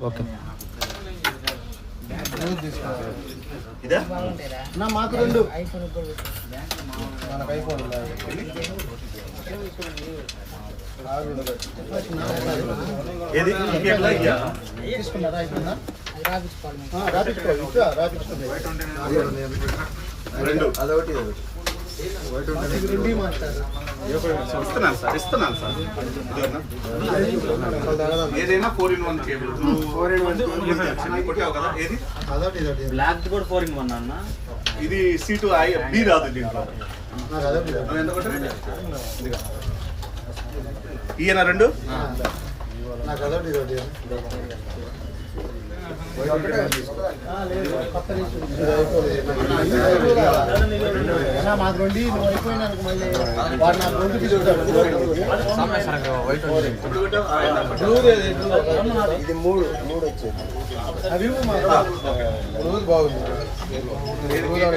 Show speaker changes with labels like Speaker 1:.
Speaker 1: Okay.
Speaker 2: ఇదా?
Speaker 3: నా మాకు రెండు. మనకు ఐఫోన్
Speaker 2: ఏది?
Speaker 3: తీసుకున్నారా అయిపోయిందా రాపించుకోవాలి ఇట్లా రాపించుకోండి
Speaker 2: రెండు.
Speaker 3: అదొకటి మాస్టర్
Speaker 2: ఇస్తున్నాను సార్ ఇస్తున్నాను సార్ ఇదిగోనా? ఏదైనా four in one cable four in one కదా ఏది?
Speaker 4: బ్లాక్ కూడా ఫోర్ ఇన్ వన్ అన్న.
Speaker 2: ఇది సీటు బి రాదు దీంట్లో. ఈయన రెండు?
Speaker 3: నాకు అదొకటి ఇదొకటి అన్నా, మాకు రెండు నువ్వు అయిపోయినాక మళ్ళీ. వాడు నాకు రెండు తీసుకుంటాడు ఇది మూడు మూడు వచ్చేది అవి మాకు. రోజు బాగుంది